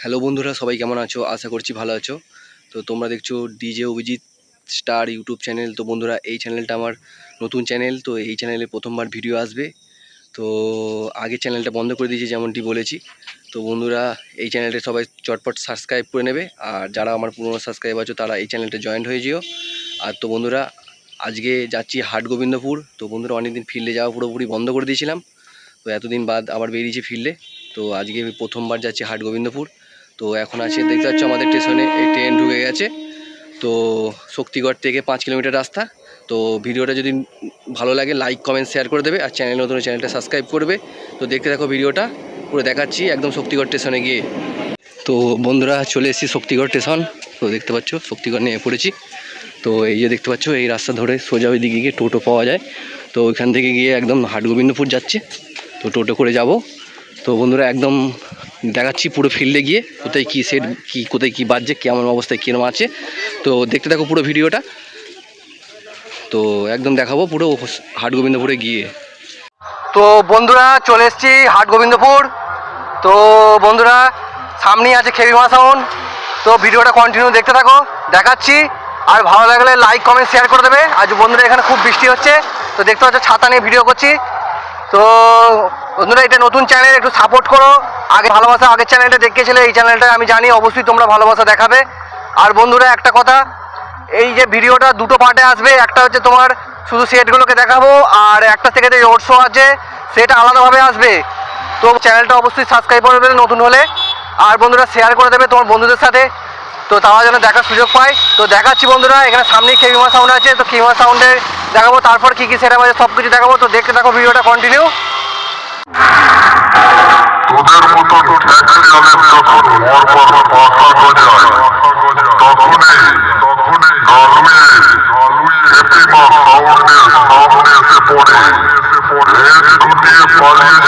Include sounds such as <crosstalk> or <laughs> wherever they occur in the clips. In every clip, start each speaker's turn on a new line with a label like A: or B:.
A: Hello বন্ধুরা, সবাই কেমন আছো? আশা করছি ভালো আছো। তো তোমরা দেখছ DJ Abhijit star YouTube channel. তো বন্ধুরা, এই চ্যানেলটা আমার নতুন চ্যানেল। তো এই চ্যানেলে প্রথমবার ভিডিও আসবে। তো আগে চ্যানেলটা বন্ধ করে দিয়েছি, যেমনটি বলেছি। তো বন্ধুরা, এই চ্যানেলটা সবাই চটপট সাবস্ক্রাইব করে নেবে। আর যারা আমার পুরনো সাবস্ক্রাইব আছো, তারা এই চ্যানেলটা জয়েন হয়ে যেও। আর তো বন্ধুরা, আজকে যাচ্ছি হাট গোবিন্দপুর তো বন্ধুরা, অনেকদিন ফিল্ডে যাওয়া পুরোপুরি বন্ধ করে দিয়েছিলাম। তো এতদিন বাদ আবার বেরিয়েছি ফিল্ডে তো আজকে আমি প্রথমবার যাচ্ছি হাট গোবিন্দপুর তো এখন আছে, দেখতে পাচ্ছ আমাদের স্টেশনে, এই ট্রেন ঢুকে গেছে। তো শক্তিগড় থেকে পাঁচ কিলোমিটার রাস্তা। তো ভিডিওটা যদি ভালো লাগে লাইক কমেন্ট শেয়ার করে দেবে। আর চ্যানেল নতুন চ্যানেলটা সাবস্ক্রাইব করবে। তো দেখতে থাকো ভিডিওটা, পুরো দেখাচ্ছি একদম শক্তিগড় স্টেশনে গিয়ে। তো বন্ধুরা, চলে এসেছি শক্তিগড় স্টেশন। তো দেখতে পাচ্ছ, শক্তিগড় নিয়ে পড়েছি। তো এই যে দেখতে পাচ্ছ, এই রাস্তা ধরে সোজা ওই দিকে গিয়ে টোটো পাওয়া যায়। তো ওইখান থেকে গিয়ে একদম হাট গোবিন্দপুর যাচ্ছে। তো টোটো করে যাব। তো বন্ধুরা একদম দেখাচ্ছি পুরো ফিল্ডে গিয়ে কোথায় কী সেট কী, কোথায় কী বাজছে, কেমন অবস্থায়, কীরকম আছে। তো দেখতে থাকো পুরো ভিডিওটা। তো একদম দেখাবো পুরো হাট গোবিন্দপুরে গিয়ে। তো বন্ধুরা চলে এসছি হাট গোবিন্দপুর তো বন্ধুরা সামনেই আছে খেবিমা সাউন্ড তো ভিডিওটা কন্টিনিউ দেখতে থাকো, দেখাচ্ছি। আর ভালো লাগলে লাইক কমেন্ট শেয়ার করে দেবে। আজ বন্ধুরা এখানে খুব বৃষ্টি হচ্ছে। তো দেখতে পাচ্ছ, ছাতা নিয়ে ভিডিও করছি। তো বন্ধুরা, এটা নতুন চ্যানেল একটু সাপোর্ট করো। আগে ভালোবাসা, আগের চ্যানেলটা দেখেছিলে, এই চ্যানেলটা আমি জানি, অবশ্যই তোমরা ভালোবাসা দেখাবে। আর বন্ধুরা, একটা কথা, এই যে ভিডিওটা দুটো পার্টে আসবে, একটা হচ্ছে তোমার শুধু সেটগুলোকে দেখাবো, আর একটা থেকে যে রোড শো আছে, সেটা আলাদাভাবে আসবে। তো চ্যানেলটা অবশ্যই সাবস্ক্রাইব করে দেবে, নতুন হলে। আর বন্ধুরা শেয়ার করে দেবে তোমার বন্ধুদের সাথে। তো তারা যেন দেখার সুযোগ পায়। তো দেখাচ্ছি বন্ধুরা, এখানে সামনেই খেমিমা সাউন্ড আছে, তো খেমিমা সাউন্ডে দেখাবো তারপর কী কী সেটা আছে সব কিছু দেখাবো। তো দেখতে থাকো ভিডিওটা কন্টিনিউ
B: তোদের মতো ট্যাক্সি পড়ে। লেজ গুটিয়ে পালিয়ে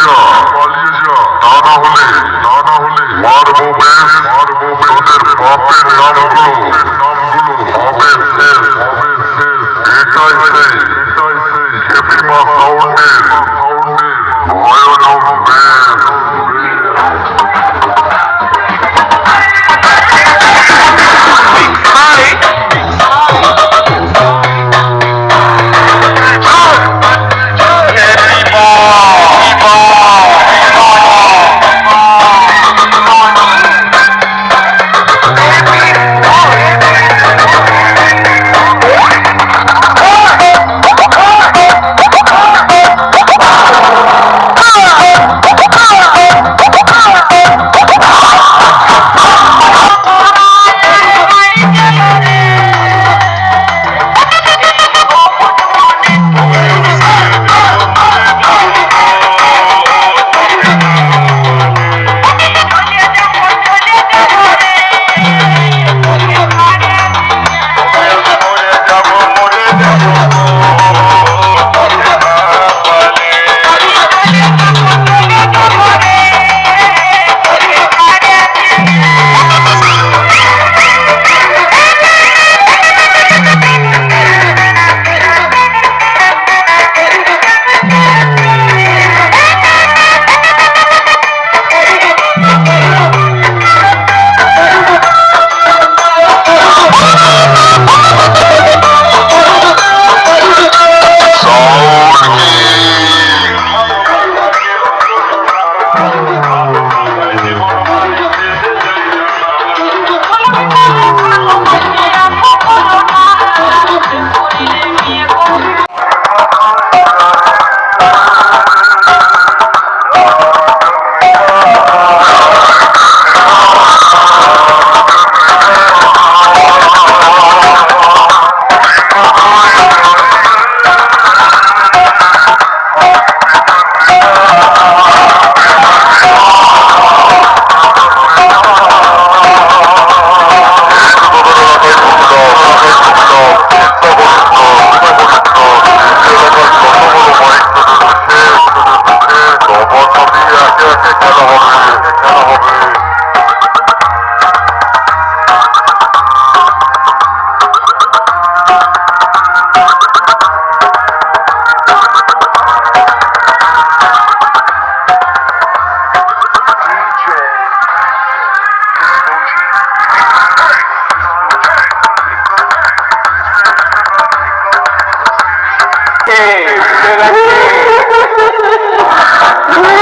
A: Ah! <laughs>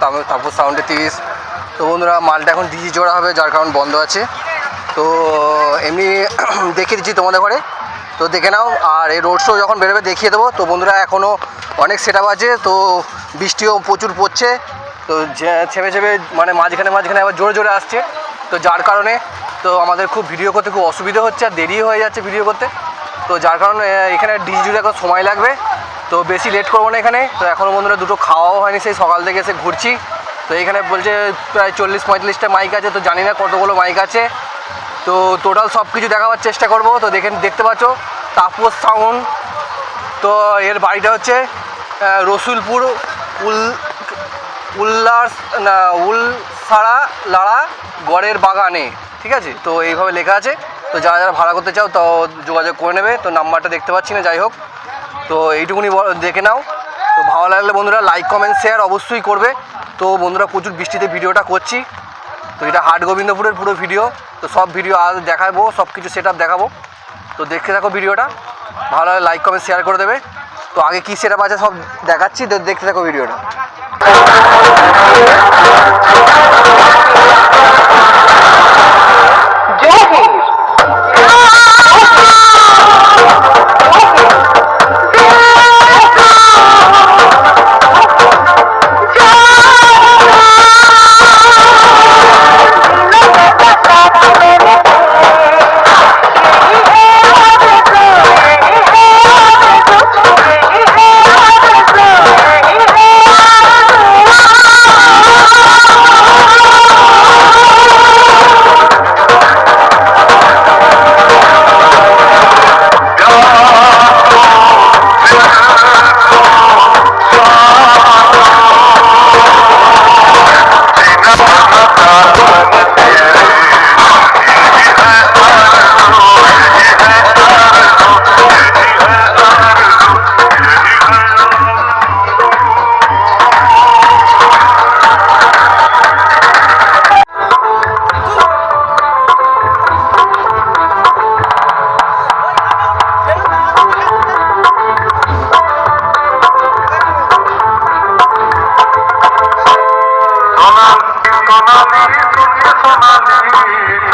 A: তাপ- তাপস সাউন্ডে তিরিশ। তো বন্ধুরা, মালটা এখন ডিজি জোড়া হবে, যার কারণ বন্ধ আছে। তো এমনি <clears throat> দেখিয়ে দিচ্ছি তোমাদের ঘরে। তো দেখে নাও, আর এই রোড শো যখন বেরোবে দেখিয়ে দেবো। তো বন্ধুরা এখনও অনেক সেট আছে, তো বৃষ্টিও প্রচুর পড়ছে। তো ছেপে ছেপে মানে মাঝখানে মাঝখানে আবার জোরে জোরে আসছে। তো যার কারণে, তো আমাদের খুব ভিডিও করতে খুব অসুবিধা হচ্ছে, আর দেরি হয়ে যাচ্ছে ভিডিও করতে। তো যার কারণে, এখানে ডিজি জুড়ে এখন সময় লাগবে। তো বেশি লেট করব না এখানে। তো এখনও বন্ধুরা দুটো খাওয়াও হয়নি, সেই সকাল থেকে এসে ঘুরছি। তো এখানে বলছে প্রায় চল্লিশ পঁয়তাল্লিশটা মাইক আছে, তো জানি না কতগুলো মাইক আছে। তো টোটাল সব কিছু দেখাবার চেষ্টা করব, তো দেখে, দেখতে পাচ্ছ, তাপস সাউন্ড। তো এর বাড়িটা হচ্ছে রসুলপুর, উল উল্লাস না উলসারা লাড়া, গড়ের বাগানে, ঠিক আছে? তো এইভাবে লেখা আছে। তো যারা যারা ভাড়া করতে চাও, তো যোগাযোগ করে নেবে। তো নাম্বারটা দেখতে পাচ্ছি না, যাই হোক। তো এইটুকুনি দেখে নাও। তো ভালো লাগলে বন্ধুরা লাইক কমেন্ট শেয়ার অবশ্যই করবে। তো বন্ধুরা প্রচুর বৃষ্টিতে ভিডিওটা করছি। তো এটা হাট গোবিন্দপুরের পুরো ভিডিও তো সব ভিডিও আজ দেখাবো সব কিছু সেট দেখাবো। তো দেখতে থাকো ভিডিওটা। ভালো লাগে লাইক কমেন্ট শেয়ার করে দেবে। তো আগে কী সেট আছে সব দেখাচ্ছি দেখতে থাকো ভিডিওটা।